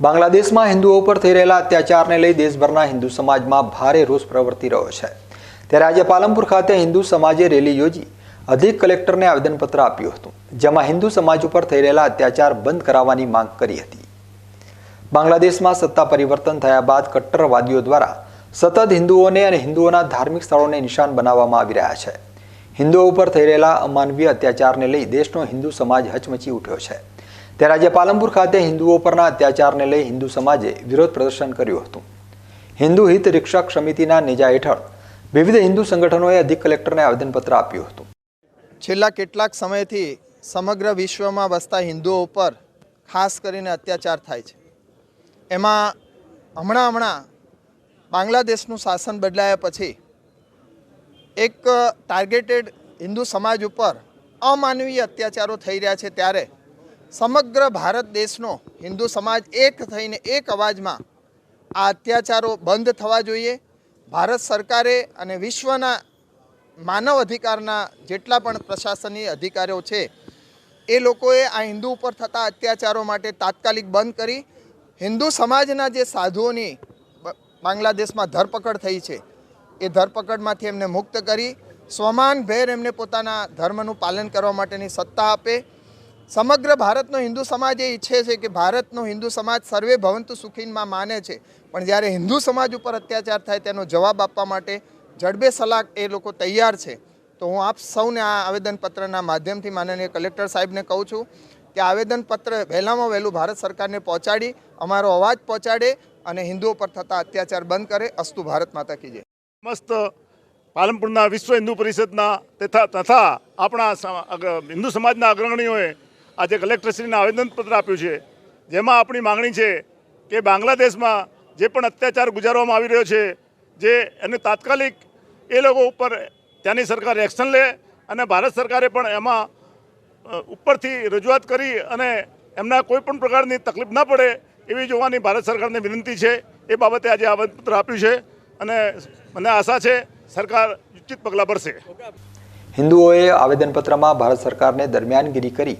બાંગ્લાદેશમાં હિન્દુઓ પર થઈ રહેલા અત્યાચારને લઈ દેશભરના હિન્દુ સમાજમાં ભારે રોષ પ્રવર્તી રહ્યો છે. ત્યારે આજે પાલનપુર ખાતે હિન્દુ સમાજે રેલી યોજી અધિક કલેક્ટરને આવેદનપત્ર આપ્યું હતું, જેમાં હિન્દુ સમાજ ઉપર થઈ રહેલા અત્યાચાર બંધ કરાવવાની માંગ કરી હતી. બાંગ્લાદેશમાં સત્તા પરિવર્તન થયા બાદ કટ્ટરવાદીઓ દ્વારા સતત હિન્દુઓને અને હિન્દુઓના ધાર્મિક સ્થળોને નિશાન બનાવવામાં આવી રહ્યા છે. હિન્દુઓ ઉપર થઈ રહેલા અમાનવીય અત્યાચારને લઈ દેશનો હિન્દુ સમાજ હચમચી ઉઠ્યો છે. ત્યારે આજે પાલનપુર ખાતે હિન્દુઓ પરના અત્યાચારને લઈ હિન્દુ સમાજે વિરોધ પ્રદર્શન કર્યું હતું. હિન્દુ હિત રક્ષક સમિતિના નેજા હેઠળ વિવિધ હિન્દુ સંગઠનોએ અધિક કલેક્ટરને આવેદનપત્ર આપ્યું હતું. છેલ્લા કેટલાક સમયથી સમગ્ર વિશ્વમાં વસતા હિન્દુઓ ઉપર ખાસ કરીને અત્યાચાર થાય છે. એમાં હમણાં હમણાં બાંગ્લાદેશનું શાસન બદલાયા પછી એક ટાર્ગેટેડ હિન્દુ સમાજ ઉપર અમાનવીય અત્યાચારો થઈ રહ્યા છે ત્યારે સમગ્ર ભારત દેશનો હિન્દુ સમાજ એક થઈને એક અવાજમાં આ અત્યાચારો બંધ થવા જોઈએ. ભારત સરકારે અને વિશ્વના માનવ અધિકારના જેટલા પણ પ્રશાસનીય અધિકારીઓ છે, એ લોકોએ આ હિન્દુ ઉપર થતા અત્યાચારો માટે તાત્કાલિક બંધ કરી. હિન્દુ સમાજના જે સાધુઓની બાંગ્લાદેશમાં ધરપકડ થઈ છે, એ ધરપકડમાંથી એમને મુક્ત કરી. સ્વમાન ભેર એમને પોતાના ધર્મનું પાલન કરવા માટેની સત્તા આપે. સમગ્ર ભારતનો હિન્દુ સમાજ એ ઈચ્છે છે કે ભારતનો હિન્દુ સમાજ સર્વે ભવંતુ સુખીનમાં માને છે. પણ જ્યારે હિન્દુ સમાજ ઉપર અત્યાચાર થાય તેનો જવાબ આપવા માટે જડબે સલાક એ લોકો તૈયાર છે. તો હું આપ સૌને આ આવેદનપત્રના માધ્યમથી માનનીય કલેક્ટર સાહેબને કહું છું કે આવેદનપત્ર વહેલામાં વહેલું ભારત સરકારને પહોંચાડી, અમારો અવાજ પહોંચાડે અને હિન્દુઓ પર થતા અત્યાચાર બંધ કરે. અસ્તુ ભારત માતા કીજે મસ્ત પાલનપુરના વિશ્વ હિન્દુ પરિષદના તથા તથા આપણા હિન્દુ સમાજના અગ્રણીઓએ આજે કલેક્ટરશ્રીને આવેદનપત્ર આપ્યું છે. જેમાં આપણી માંગણી છે કે બાંગ્લાદેશમાં જે પણ અત્યાચાર ગુજારવામાં આવી રહ્યો છે, જે એને તાત્કાલિક એ લોકો ઉપર ત્યાંની સરકાર એક્શન લે અને ભારત સરકારે પણ એમાં ઉપરથી રજૂઆત કરી અને એમના કોઈ પણ પ્રકારની તકલીફ ના પડે એવી જોવાની ભારત સરકારને વિનંતી છે. એ બાબતે આજે આવેદનપત્ર આપ્યું છે અને મને આશા છે સરકાર ઉચિત પગલાં ભરશે. હિન્દુઓએ આવેદનપત્રમાં ભારત સરકારને દરમિયાનગીરી કરી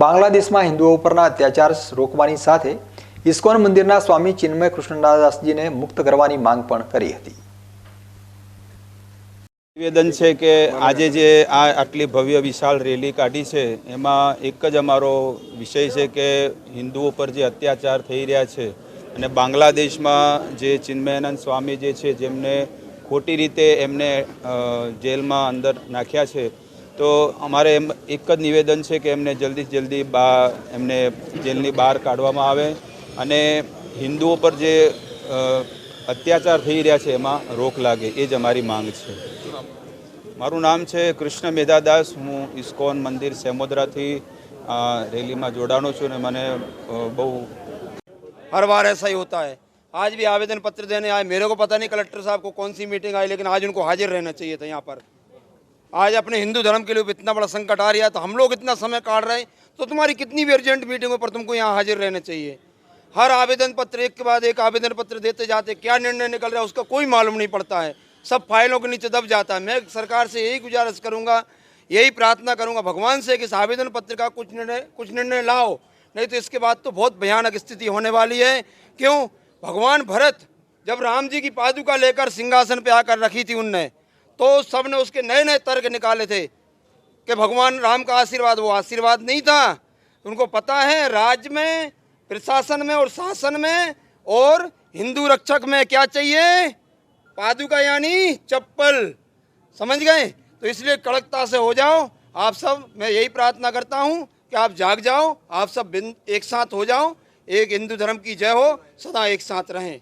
બાંગ્લાદેશમાં હિન્દુઓ ઉપરના અત્યાચાર રોકવાની સાથે ઇસ્કોન મંદિરના સ્વામી ચિન્મય કૃષ્ણદાસજીને મુક્ત કરવાની માંગ પણ કરી હતી. નિવેદન છે કે આજે જે આ આટલી ભવ્ય વિશાળ રેલી કાઢી છે, એમાં એક જ અમારો વિષય છે કે હિન્દુઓ પર જે અત્યાચાર થઈ રહ્યા છે અને બાંગ્લાદેશમાં જે ચિન્મયાનંદ સ્વામી જે છે, જેમને ખોટી રીતે એમને જેલમાં અંદર નાખ્યા છે તો અમારે એમ એક જ નિવેદન છે કે એમને જલ્દી જલ્દી બા એમને જેલની બહાર કાઢવામાં આવે અને હિન્દુઓ પર જે અ, અત્યાચાર થઈ રહ્યા છે એમાં રોક લાગે એ જ અમારી માંગ છે મારું નામ છે કૃષ્ણ મેધાદાસ હું ઇસ્કોન મંદિર સેમોદરાથી આ રેલીમાં જોડાણો છું અને મને અ, બહુ हर बार ऐसा ही होता है आज भी आवेदन पत्र देने आए मेरे को पता नहीं कलेक्टर साहब को कौन सी मीटिंग आई लेकिन आज उनको हाजिर रहना चाहिए था यहाँ पर आज अपने हिंदू धर्म के लिए इतना बड़ा संकट आ रहा है तो हम लोग इतना समय काट रहे हैं तो तुम्हारी कितनी भी अर्जेंट मीटिंगों पर तुमको यहाँ हाजिर रहना चाहिए। हर आवेदन पत्र एक के बाद एक आवेदन पत्र देते जाते, क्या निर्णय निकल रहा है उसका कोई मालूम नहीं पड़ता है। सब फाइलों के नीचे दब जाता है। मैं सरकार से यही गुजारिश करूँगा, यही प्रार्थना करूँगा, भगवान से कि इस आवेदन पत्र का कुछ निर्णय कुछ निर्णय लाओ। नहीं तो इसके बाद तो बहुत भयानक स्थिति होने वाली है। क्यों? भगवान भरत, जब राम जी की पादुका लेकर सिंहासन पर आकर रखी थी उनने तो सबने उसके नए नए तर्क निकाले थे कि भगवान राम का आशीर्वाद, वो आशीर्वाद नहीं था। उनको पता है राज्य में, प्रशासन में और शासन में और हिंदू रक्षक में क्या चाहिए? पादुका यानी चप्पल। समझ गए? तो इसलिए कड़कता से हो जाओ। आप सब, मैं यही प्रार्थना करता हूँ कि आप जाग जाओ, आप सब एक साथ हो जाओ। एक हिंदू धर्म की जय हो, सदा एक साथ रहें।